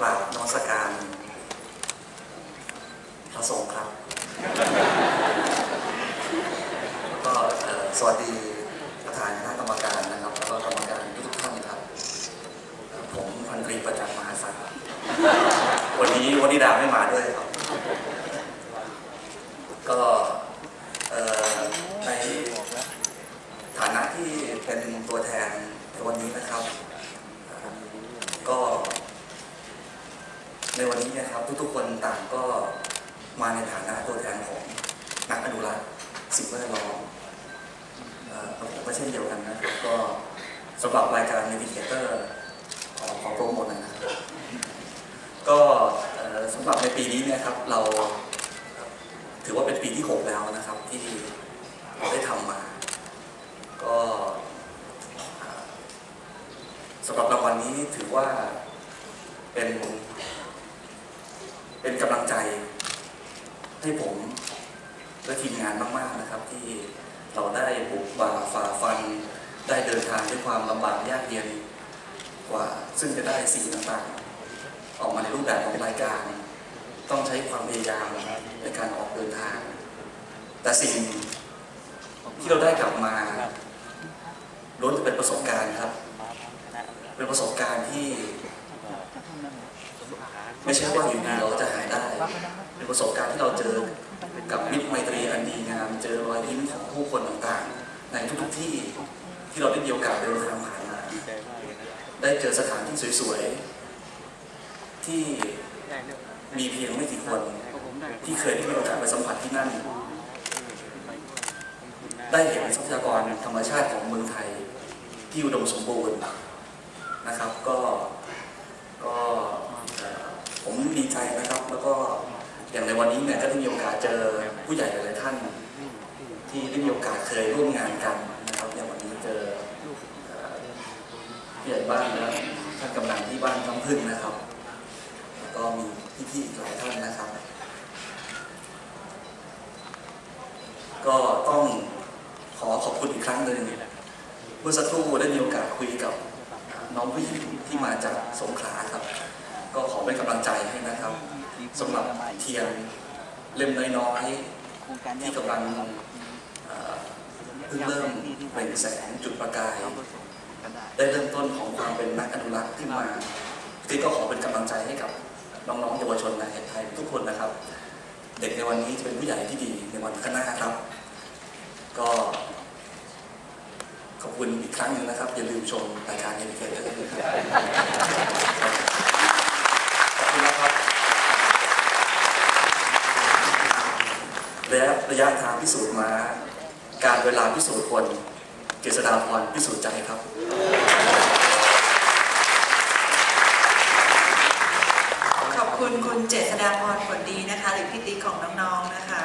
กราบนมัสการ พระสงฆ์ครับ แล้วก็สวัสดีประธานคณะกรรมการนะครับ แล้วก็กรรมการทุกท่านครับ ผมพันตรีประจักษ์มหาศักดิ์วันนี้วันนี้ดาไม่มาด้วยครับ ก็ในฐานะที่เป็นตัวแทนในวันนี้นะครับเอ่อก็ ในวันนี้นะครับทุกๆคนต่างก็มาในฐานะตัวแทนของนักอนุรักษ์สิ่งแวดล้อมเอ่อผมก็เช่นเดียวกันนะก็สำหรับรายการ Navigator ขอขอโปรโมทนะครับก็สำหรับในปีนี้นี่ยครับเราถือว่าเป็นปีที่ 6 แล้วนะครับที่เราได้ทำมา ก็สำหรับรางวัลนี้ถือว่าเป็น เป็นกำลังใจให้ผมและทีมงานมาก ๆนะครับ ที่เราได้บุกบ่าฝ่าฟัน ได้เดินทางด้วยความลำบากยากเย็นกว่า ซึ่งจะได้สิ่งต่างๆ ออกมาในรูปแบบของรายการ ต้องใช้ความพยายามในการออกเดินทาง แต่สิ่งที่เราได้กลับมาล้วนจะเป็นประสบการณ์ครับ เป็นประสบการณ์ที่ ไม่ใช่ว่าอยู่ดีเราจะ ประสบการณ์ที่เราเจอกับมิตรไมตรีอันดีงามเจอรอยยิ้มของผู้คนต่างๆ ในทุกๆที่ที่เราได้มีโอกาสเดินทางผ่านมาได้เจอสถานที่สวยๆ ที่มีเพียงไม่กี่คนที่เคยได้มีโอกาสไปสัมผัสที่นั่น ได้เห็นทรัพยากรธรรมชาติของเมืองไทยที่อุดมสมบูรณ์นะครับก็ก็ผมดีใจนะ ในวันนี้เนี่ยก็ได้มีโอกาสเจอผู้ใหญ่หลายท่าน ที่ได้มีโอกาสเคยร่วมงานกันนะครับอย่างวันนี้เจอผู้ใหญ่บ้านนะท่านกำนันที่บ้านท้ำพึ่งนะครับ แล้วก็มีพี่ๆอีกหลายท่านนะครับ ก็ต้องขอขอบคุณอีกครั้งหนึ่งเมื่อสักครู่ได้มีโอกาสคุยกับน้องผู้หญิงที่มาจากสงขลาครับ เป็นกำลังใจให้นะครับสำหรับเทียนเล่มน้อยๆที่กำลังเพิ่งเริ่มเปล่งแสงจุดประกาย ได้เริ่มต้นของความเป็นนักอนุรักษ์ที่มาที่ก็ขอเป็นกำลังใจให้กับน้องๆเยาวชนในไทยทุกคนนะครับ เด็กในวันนี้จะเป็นผู้ใหญ่ที่ดีในวันข้างหน้าครับ ก็ขอบคุณอีกครั้งหนึ่งนะครับ อย่าลืมชมรายการเอ i ิเ t อร์ด้วยครับคุณนะครับ และ ระยะทางพิสูจน์มา การเวลาพิสูจน์คนเกษฎาพรพิสูจน์ใจครับ ขอบคุณคุณเจษฎาพรผลดีนะคะหรือพี่ติ๊กของน้องๆนะคะ